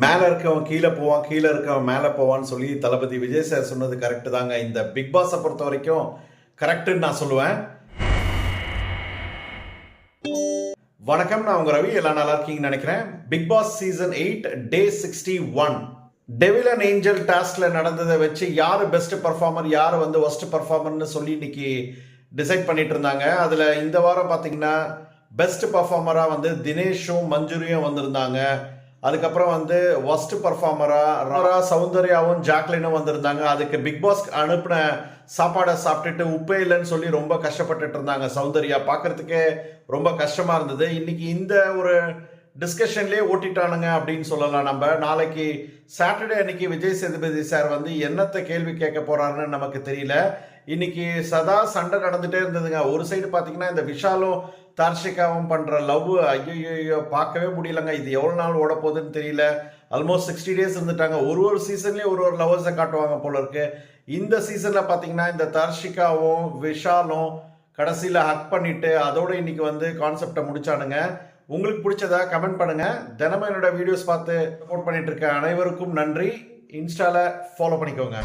மேலே இருக்கவன் கீழே போவான் கீழே இருக்கவன் மேலே போவான்னு சொல்லி தளபதி விஜய் சார் சொன்னது கரெக்டு தாங்க. இந்த பிக் பாஸை பொறுத்த வரைக்கும் கரெக்டுன்னு நான் சொல்லுவேன். வணக்கம் நான் உங்க ரவி. எல்லாம் நல்லா இருக்கீங்கன்னு நினைக்கிறேன். Bigg Boss season eight day sixty one devil and angel டாஸ்க்ல நடந்ததை வச்சு யார் பெஸ்ட் பர்ஃபார்மர் யார் வந்து ஒஸ்ட் பர்ஃபார்மர்னு சொல்லி இன்னைக்கு டிசைட் பண்ணிட்டு இருந்தாங்க. அதில் இந்த வாரம் பார்த்தீங்கன்னா பெஸ்ட் பர்ஃபார்மராக வந்து தினேஷும் மஞ்சுரியும் வந்திருந்தாங்க. அதுக்கப்புறம் வந்து ஒஸ்ட் பர்ஃபார்மராக சௌந்தர்யாவும் ஜாக்லினும் வந்திருந்தாங்க. அதுக்கு பிக் பாஸ் அனுப்பின சாப்பாடை சாப்பிட்டுட்டு உப்பே இல்லைன்னு சொல்லி ரொம்ப கஷ்டப்பட்டுட்டு இருந்தாங்க சௌந்தர்யா. பார்க்கறதுக்கே ரொம்ப கஷ்டமா இருந்தது. இன்னைக்கு இந்த ஒரு டிஸ்கஷன்லேயே ஓட்டிட்டானுங்க அப்படின்னு சொல்லலாம் நம்ம. நாளைக்கு சாட்டர்டே அன்னைக்கு விஜய் சேதுபதி சார் வந்து என்னத்தை கேள்வி கேட்க போறாருன்னு நமக்கு தெரியல. இன்னைக்கு சதா சண்டை நடந்துட்டே இருந்ததுங்க. ஒரு சைடு பார்த்தீங்கன்னா இந்த விஷாலும் தார்ஷிகாவும் பண்ற லவ் ஐயோ பார்க்கவே முடியலங்க. இது எவ்வளோ நாள் ஓட போகுதுன்னு தெரியல. ஆல்மோஸ்ட் சிக்ஸ்டி டேஸ் இருந்துட்டாங்க. ஒரு ஒரு சீசன்லேயும் ஒரு ஒரு லவர்ஸை காட்டுவாங்க போல இருக்கு. இந்த சீசனில் பார்த்தீங்கன்னா இந்த தர்ஷிகாவும் விஷாலும் கடைசியில் ஹக் பண்ணிட்டு அதோட இன்னைக்கு வந்து கான்செப்டை முடிச்சானுங்க. உங்களுக்கு பிடிச்சதா கமெண்ட் பண்ணுங்க. தினமும் என்னோட வீடியோஸ் பார்த்து சப்போர்ட் பண்ணிட்டு இருக்க அனைவருக்கும் நன்றி. இன்ஸ்டால ஃபாலோ பண்ணிக்கோங்க.